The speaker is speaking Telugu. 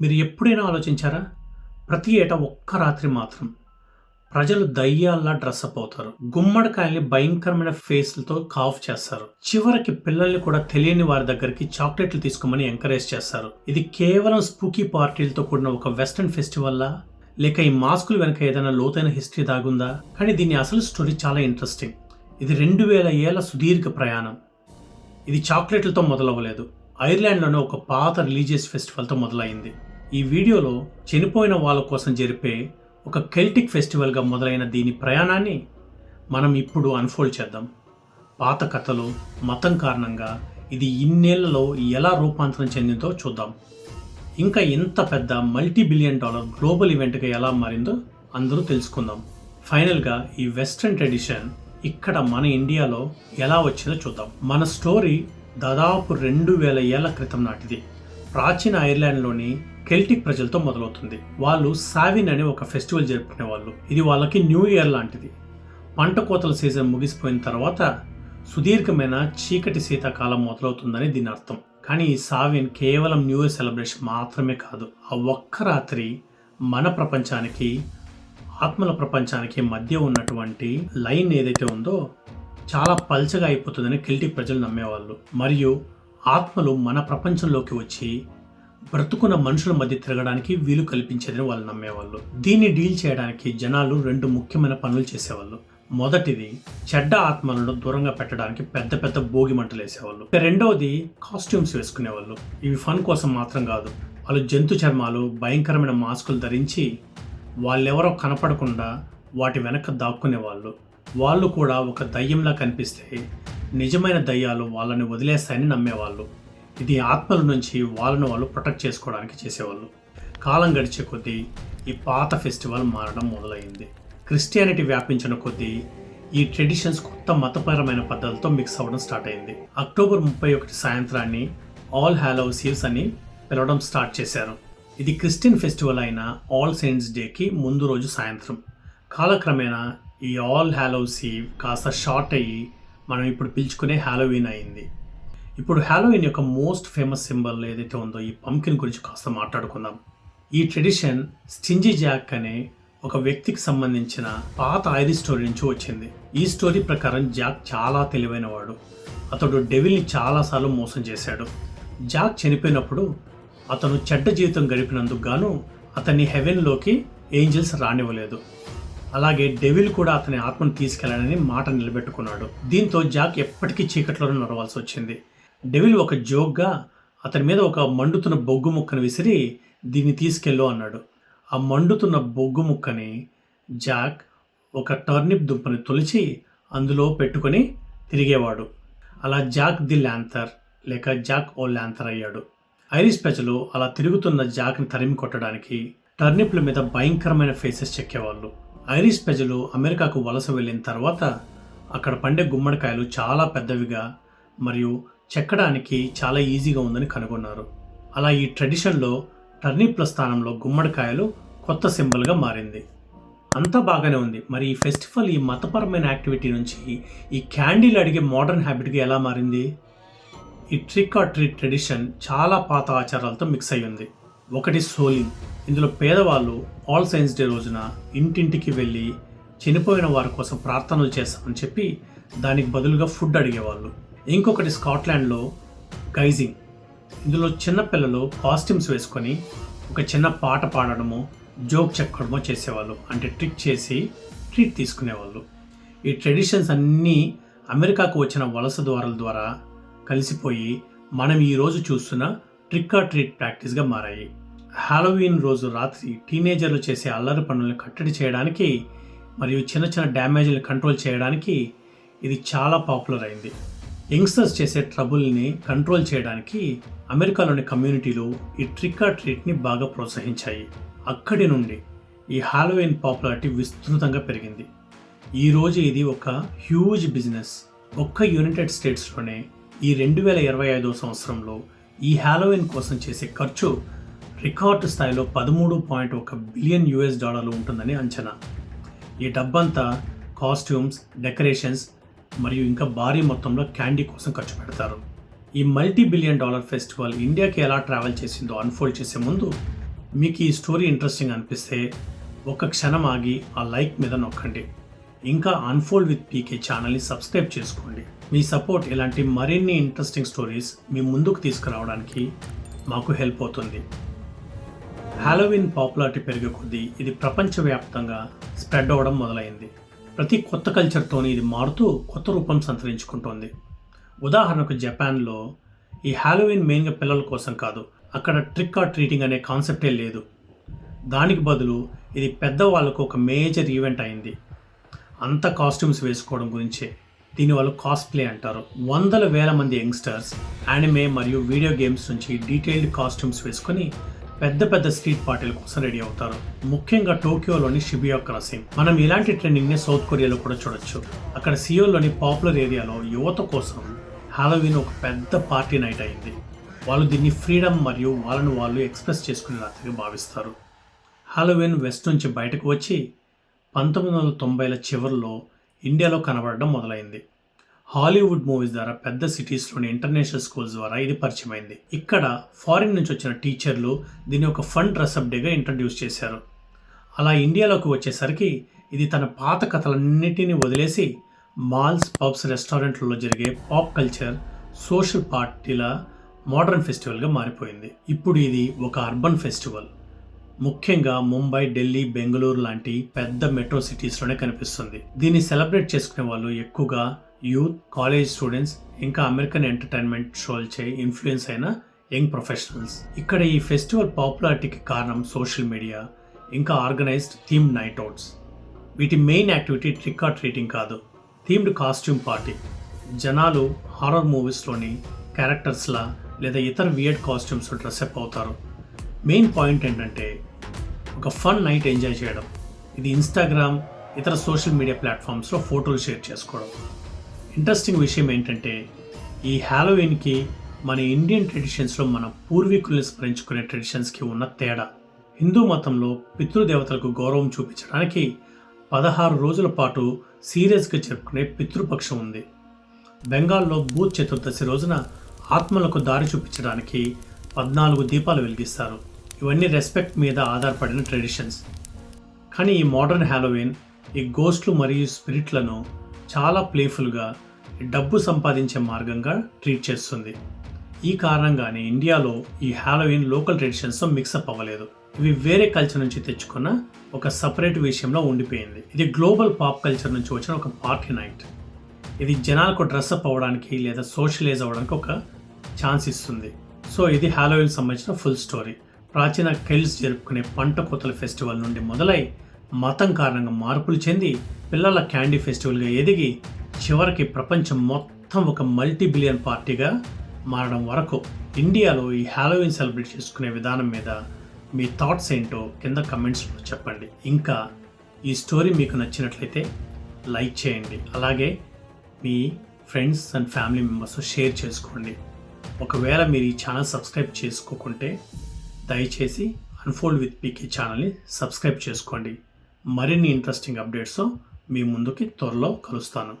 మీరు ఎప్పుడైనా ఆలోచించారా? ప్రతి ఏటా ఒక్క రాత్రి మాత్రం ప్రజలు దయ్యాల్లా డ్రెస్అప్ అవుతారు. గుమ్మడికాయల్ని భయంకరమైన ఫేస్లతో కాఫ్ చేస్తారు. చివరికి పిల్లల్ని కూడా తెలియని వారి దగ్గరికి చాక్లెట్లు తీసుకోమని ఎంకరేజ్ చేస్తారు. ఇది కేవలం స్పూకీ పార్టీలతో కూడిన ఒక వెస్టర్న్ ఫెస్టివల్లా? లేక ఈ మాస్కులు వెనక ఏదైనా లోతైన హిస్టరీ దాగుందా? కానీ దీని అసలు స్టోరీ చాలా ఇంట్రెస్టింగ్. ఇది రెండు వేల ఏళ్ళ సుదీర్ఘ ప్రయాణం. ఇది చాక్లెట్లతో మొదలవ్వలేదు. ఐర్లాండ్లోనే ఒక పాత రిలీజియస్ ఫెస్టివల్తో మొదలైంది. ఈ వీడియోలో చనిపోయిన వాళ్ళ కోసం జరిపే ఒక కెల్టిక్ ఫెస్టివల్గా మొదలైన దీని ప్రయాణాన్ని మనం ఇప్పుడు అన్ఫోల్డ్ చేద్దాం. పాత కథలు మతం కారణంగా ఇది ఇన్నేళ్ళలో ఎలా రూపాంతరం చెందిందో చూద్దాం. ఇంకా ఇంత పెద్ద మల్టీ బిలియన్ డాలర్ గ్లోబల్ ఈవెంట్గా ఎలా మారిందో అందరూ తెలుసుకుందాం. ఫైనల్గా ఈ వెస్ట్రన్ ట్రెడిషన్ ఇక్కడ మన ఇండియాలో ఎలా వచ్చిందో చూద్దాం. మన స్టోరీ దాదాపు రెండు వేల ఏళ్ళ క్రితం నాటిది. ప్రాచీన ఐర్లాండ్లోని కెల్టిక్ ప్రజలతో మొదలవుతుంది. వాళ్ళు సావిన్ అనే ఒక ఫెస్టివల్ జరుపుకునే వాళ్ళు ఇది వాళ్ళకి న్యూ ఇయర్ లాంటిది. పంట కోతల సీజన్ ముగిసిపోయిన తర్వాత సుదీర్ఘమైన చీకటి శీతాకాలం మొదలవుతుందని దీని అర్థం. కానీ ఈ సావిన్ కేవలం న్యూ ఇయర్ సెలబ్రేషన్ మాత్రమే కాదు ఆ ఒక్క రాత్రి మన ప్రపంచానికి ఆత్మల ప్రపంచానికి మధ్య ఉన్నటువంటి లైన్ ఏదైతే ఉందో చాలా పల్చగా అయిపోతుందని కెల్టిక్ ప్రజలు నమ్మేవాళ్ళు. మరియు ఆత్మలు మన ప్రపంచంలోకి వచ్చి బ్రతుకున్న మనుషుల మధ్య తిరగడానికి వీలు కల్పించేదని వాళ్ళు నమ్మేవాళ్ళు. దీన్ని డీల్ చేయడానికి జనాలు రెండు ముఖ్యమైన పనులు చేసేవాళ్ళు. మొదటిది చెడ్డ ఆత్మలను దూరంగా పెట్టడానికి పెద్ద పెద్ద భోగి మంటలు వేసేవాళ్ళు. రెండవది కాస్ట్యూమ్స్ వేసుకునేవాళ్ళు. ఇవి ఫన్ కోసం మాత్రం కాదు. వాళ్ళు జంతు చర్మాలు భయంకరమైన మాస్కులు ధరించి వాళ్ళెవరో కనపడకుండా వాటి వెనక దాక్కునేవాళ్ళు. వాళ్ళు కూడా ఒక దయ్యంలా కనిపిస్తే నిజమైన దయ్యాలు వాళ్ళని వదిలేస్తాయని నమ్మేవాళ్ళు. ఇది ఆత్మల నుంచి వాళ్ళను వాళ్ళు ప్రొటెక్ట్ చేసుకోవడానికి చేసేవాళ్ళు. కాలం గడిచే కొద్దీ ఈ పాత ఫెస్టివల్ మారడం మొదలైంది. క్రిస్టియానిటీ వ్యాపించిన కొద్దీ ఈ ట్రెడిషన్స్ కొత్త మతపరమైన పద్ధతులతో మిక్స్ అవ్వడం స్టార్ట్ అయింది. అక్టోబర్ ముప్పై ఒకటి సాయంత్రాన్ని ఆల్ హ్యాలోస్ ఈవ్స్ అని పిలవడం స్టార్ట్ చేశారు. ఇది క్రిస్టియన్ ఫెస్టివల్ అయిన ఆల్ సెయింట్స్ డేకి ముందు రోజు సాయంత్రం. కాలక్రమేణా ఈ ఆల్ హ్యాలోస్ ఈవ్ కాస్త షార్ట్ అయ్యి మనం ఇప్పుడు పిలుచుకునే హ్యాలోవీన్ అయింది. ఇప్పుడు హ్యాలోయిన్ యొక్క మోస్ట్ ఫేమస్ సింబల్ ఏదైతే ఉందో ఈ పంకిన్ గురించి కాస్త మాట్లాడుకుందాం. ఈ ట్రెడిషన్ స్టింజీ జాక్ అనే ఒక వ్యక్తికి సంబంధించిన పాత ఐది స్టోరీ నుంచి వచ్చింది. ఈ స్టోరీ ప్రకారం జాక్ చాలా తెలివైనవాడు. అతడు డెవిల్ని చాలాసార్లు మోసం చేశాడు. జాక్ చనిపోయినప్పుడు అతను చెడ్డ జీవితం గడిపినందుకు గాను అతన్ని హెవెన్లోకి ఏంజల్స్ రానివ్వలేదు. అలాగే డెవిల్ కూడా అతని ఆత్మను తీసుకెళ్ళాడని మాట నిలబెట్టుకున్నాడు. దీంతో జాక్ ఎప్పటికీ చీకట్లోనే నడవాల్సి వచ్చింది. డెవిల్ ఒక జోక్గా అతని మీద ఒక మండుతున్న బొగ్గు ముక్కను విసిరి దీన్ని తీసుకెళ్ళు అన్నాడు. ఆ మండుతున్న బొగ్గు ముక్కని జాక్ ఒక టర్నిప్ దుంపని తొలిచి అందులో పెట్టుకొని తిరిగేవాడు. అలా జాక్ ది ల్యాంథర్ లేక జాక్ ఓ ల్యాంథర్ అయ్యాడు. ఐరిష్ ప్రజలు అలా తిరుగుతున్న జాక్ని తరిమి కొట్టడానికి టర్నిప్ల మీద భయంకరమైన ఫేసెస్ చెక్కేవాళ్ళు. ఐరిష్ ప్రజలు అమెరికాకు వలస వెళ్ళిన తర్వాత అక్కడ పండే గుమ్మడికాయలు చాలా పెద్దవిగా మరియు చెక్కడానికి చాలా ఈజీగా ఉందని కనుగొన్నారు. అలా ఈ ట్రెడిషన్లో టర్నిప్ల స్థానంలో గుమ్మడికాయలు కొత్త సింబల్గా మారింది. అంతా బాగానే ఉంది. మరి ఈ ఫెస్టివల్ ఈ మతపరమైన యాక్టివిటీ నుంచి ఈ క్యాండీలు అడిగే మోడర్న్ హ్యాబిట్గా ఎలా మారింది? ఈ ట్రిక్ ఆర్ ట్రీట్ ట్రెడిషన్ చాలా పాత ఆచారాలతో మిక్స్ అయి ఉంది. ఒకటి సోలింగ్ ఇందులో పేదవాళ్ళు ఆల్ సైన్స్ డే రోజున ఇంటింటికి వెళ్ళి చనిపోయిన వారి కోసం ప్రార్థనలు చేస్తామని చెప్పి దానికి బదులుగా ఫుడ్ అడిగేవాళ్ళు. ఇంకొకటి స్కాట్లాండ్లో గైజింగ్. ఇందులో చిన్నపిల్లలు కాస్ట్యూమ్స్ వేసుకొని ఒక చిన్న పాట పాడడము జోక్ చెక్కడమో చేసేవాళ్ళు. అంటే ట్రిక్ చేసి ట్రీట్ తీసుకునేవాళ్ళు. ఈ ట్రెడిషన్స్ అన్నీ అమెరికాకు వచ్చిన వలస ద్వారాల ద్వారా కలిసిపోయి మనం ఈరోజు చూస్తున్న ట్రిక్ ఆర్ ట్రీట్ ప్రాక్టీస్గా మారాయి. హాలోవీన్ రోజు రాత్రి టీనేజర్లు చేసే అల్లరి పనులను కట్టడి చేయడానికి మరియు చిన్న చిన్న డ్యామేజ్ని కంట్రోల్ చేయడానికి ఇది చాలా పాపులర్ అయింది. యంగ్స్టర్స్ చేసే ట్రబుల్ని కంట్రోల్ చేయడానికి అమెరికాలోని కమ్యూనిటీలు ఈ ట్రిక్ ఆ ట్రీట్ని బాగా ప్రోత్సహించాయి. అక్కడి నుండి ఈ హాలోవీన్ పాపులారిటీ విస్తృతంగా పెరిగింది. ఈరోజు ఇది ఒక హ్యూజ్ బిజినెస్. ఒక్క యునైటెడ్ స్టేట్స్లోనే ఈ రెండు వేల ఇరవై ఐదో సంవత్సరంలో ఈ హాలోవిన్ కోసం చేసే ఖర్చు రికార్డు స్థాయిలో పదమూడు పాయింట్ ఒక బిలియన్ యుఎస్ డాలర్లు ఉంటుందని అంచనా. ఈ డబ్బంతా కాస్ట్యూమ్స్ డెకరేషన్స్ మరియు ఇంకా భారీ మొత్తంలో క్యాండీ కోసం ఖర్చు పెడతారు. ఈ మల్టీ బిలియన్ డాలర్ ఫెస్టివల్ ఇండియాకి ఎలా ట్రావెల్ చేసిందో అన్ఫోల్డ్ చేసే ముందు మీకు ఈ స్టోరీ ఇంట్రెస్టింగ్ అనిపిస్తే ఒక క్షణం ఆగి ఆ లైక్ మీద నొక్కండి. ఇంకా అన్ఫోల్డ్ విత్ పీకే ఛానల్ని సబ్స్క్రైబ్ చేసుకోండి. మీ సపోర్ట్ ఇలాంటి మరిన్ని ఇంట్రెస్టింగ్ స్టోరీస్ మీ ముందుకు తీసుకురావడానికి మాకు హెల్ప్ అవుతుంది. హ్యాలోవిన్ పాపులారిటీ పెరిగే కొద్దీ ఇది ప్రపంచవ్యాప్తంగా స్ప్రెడ్ అవ్వడం మొదలైంది. ప్రతి కొత్త కల్చర్తోని ఇది మారుతూ కొత్త రూపం సంతరించుకుంటోంది. ఉదాహరణకు జపాన్లో ఈ హాలోవిన్ మెయిన్గా పిల్లల కోసం కాదు అక్కడ ట్రిక్ ఆర్ ట్రీటింగ్ అనే కాన్సెప్టే లేదు. దానికి బదులు ఇది పెద్దవాళ్ళకు ఒక మేజర్ ఈవెంట్ అయింది. అంత కాస్ట్యూమ్స్ వేసుకోవడం గురించే. దీని వాళ్ళు కాస్ప్లే అంటారు. వందల వేల మంది యంగ్స్టర్స్ యానిమే మరియు వీడియో గేమ్స్ నుంచి డీటెయిల్డ్ కాస్ట్యూమ్స్ వేసుకొని పెద్ద పెద్ద స్ట్రీట్ పార్టీల కోసం రెడీ అవుతారు. ముఖ్యంగా టోక్యోలోని షిబియా క్రాసింగ్ మనం ఇలాంటి ట్రెండింగ్ని సౌత్ కొరియాలో కూడా చూడొచ్చు. అక్కడ సియోల్లోని పాపులర్ ఏరియాలో యువత కోసం హాలోవిన్ ఒక పెద్ద పార్టీ నైట్ అయింది. వాళ్ళు దీన్ని ఫ్రీడమ్ మరియు వాళ్ళను వాళ్ళు ఎక్స్ప్రెస్ చేసుకునే రాత్రిగా భావిస్తారు. హాలోవిన్ వెస్ట్ నుంచి బయటకు వచ్చి పంతొమ్మిది వందల తొంభైల చివరిలో ఇండియాలో కనబడడం మొదలైంది. హాలీవుడ్ మూవీస్ ద్వారా పెద్ద సిటీస్లోని ఇంటర్నేషనల్ స్కూల్స్ ద్వారా ఇది పరిచయమైంది. ఇక్కడ ఫారిన్ నుంచి వచ్చిన టీచర్లు దీన్ని ఒక ఫన్ డ్రెస్అప్ డేగా ఇంట్రడ్యూస్ చేశారు. అలా ఇండియాలోకి వచ్చేసరికి ఇది తన పాత కథలన్నిటినీ వదిలేసి మాల్స్ పబ్స్ రెస్టారెంట్లలో జరిగే పాప్ కల్చర్ సోషల్ పార్టీల మోడర్న్ ఫెస్టివల్గా మారిపోయింది. ఇప్పుడు ఇది ఒక అర్బన్ ఫెస్టివల్. ముఖ్యంగా ముంబై ఢిల్లీ బెంగళూరు లాంటి పెద్ద మెట్రో సిటీస్లోనే కనిపిస్తుంది. దీన్ని సెలబ్రేట్ చేసుకునే వాళ్ళు ఎక్కువగా యూత్ కాలేజ్ స్టూడెంట్స్ ఇంకా అమెరికన్ ఎంటర్టైన్మెంట్ షోల్చే ఇన్ఫ్లుయెన్స్ అయిన యంగ్ ప్రొఫెషనల్స్. ఇక్కడ ఈ ఫెస్టివల్ పాపులారిటీకి కారణం సోషల్ మీడియా ఇంకా ఆర్గనైజ్డ్ థీమ్ నైట్ అవుట్స్ వీటి main activity trick or treating కాదు థీమ్డ్ కాస్ట్యూమ్ పార్టీ. జనాలు హారర్ మూవీస్లోని క్యారెక్టర్స్లా లేదా ఇతర వియర్డ్ కాస్ట్యూమ్స్ డ్రెస్అప్ అవుతారు. మెయిన్ పాయింట్ ఏంటంటే ఒక ఫన్ నైట్ ఎంజాయ్ చేయడం. ఇది ఇన్స్టాగ్రామ్ ఇతర సోషల్ మీడియా ప్లాట్ఫామ్స్లో ఫోటోలు షేర్ చేసుకోవడం. ఇంట్రెస్టింగ్ విషయం ఏంటంటే ఈ హ్యాలోవిన్కి మన ఇండియన్ ట్రెడిషన్స్లో మన పూర్వీకుల్ని స్మరించుకునే ట్రెడిషన్స్కి ఉన్న తేడా. హిందూ మతంలో పితృదేవతలకు గౌరవం చూపించడానికి పదహారు రోజుల పాటు సీరియస్గా జరుపుకునే పితృపక్షం ఉంది. బెంగాల్లో భూత్ చతుర్దశి రోజున ఆత్మలకు దారి చూపించడానికి పద్నాలుగు దీపాలు వెలిగిస్తారు. ఇవన్నీ రెస్పెక్ట్ మీద ఆధారపడిన ట్రెడిషన్స్. కానీ ఈ మోడర్న్ హ్యాలోవిన్ ఈ గోస్ట్లు మరియు స్పిరిట్లను చాలా ప్లేఫుల్గా డబ్బు సంపాదించే మార్గంగా ట్రీట్ చేస్తుంది. ఈ కారణంగానే ఇండియాలో ఈ హ్యాలోవిన్ లోకల్ ట్రెడిషన్స్తో మిక్సప్ అవ్వలేదు. ఇవి వేరే కల్చర్ నుంచి తెచ్చుకున్న ఒక సపరేట్ విషయంలో ఉండిపోయింది. ఇది గ్లోబల్ పాప్ కల్చర్ నుంచి వచ్చిన ఒక పార్టీ నైట్. ఇది జనాలకు డ్రెస్అప్ అవ్వడానికి లేదా సోషలైజ్ అవ్వడానికి ఒక ఛాన్స్ ఇస్తుంది. సో ఇది హ్యాలోవిన్ సంబంధించిన ఫుల్ స్టోరీ. ప్రాచీన కెల్స్ జరుపుకునే పంట కోతల ఫెస్టివల్ నుండి మొదలై మతం కారణంగా మార్పులు చెంది పిల్లల క్యాండీ ఫెస్టివల్గా ఎదిగి చివరికి ప్రపంచం మొత్తం ఒక మల్టీ బిలియన్ పార్టీగా మారడం వరకు ఇండియాలో ఈ హ్యాలోవిన్ సెలబ్రేట్ చేసుకునే విధానం మీద మీ థాట్స్ ఏంటో కింద కమెంట్స్లో చెప్పండి. ఇంకా ఈ స్టోరీ మీకు నచ్చినట్లయితే లైక్ చేయండి. అలాగే మీ friends and family members share చేసుకోండి. ఒకవేళ మీరు ఈ ఛానల్ సబ్స్క్రైబ్ చేసుకోకుంటే దయచేసి అన్ఫోల్డ్ విత్ పీకే ఛానల్ని సబ్స్క్రైబ్ చేసుకోండి. మరిన్ని ఇంట్రెస్టింగ్ అప్డేట్స్ మీ ముందుకి త్వరలో కలుస్తాను.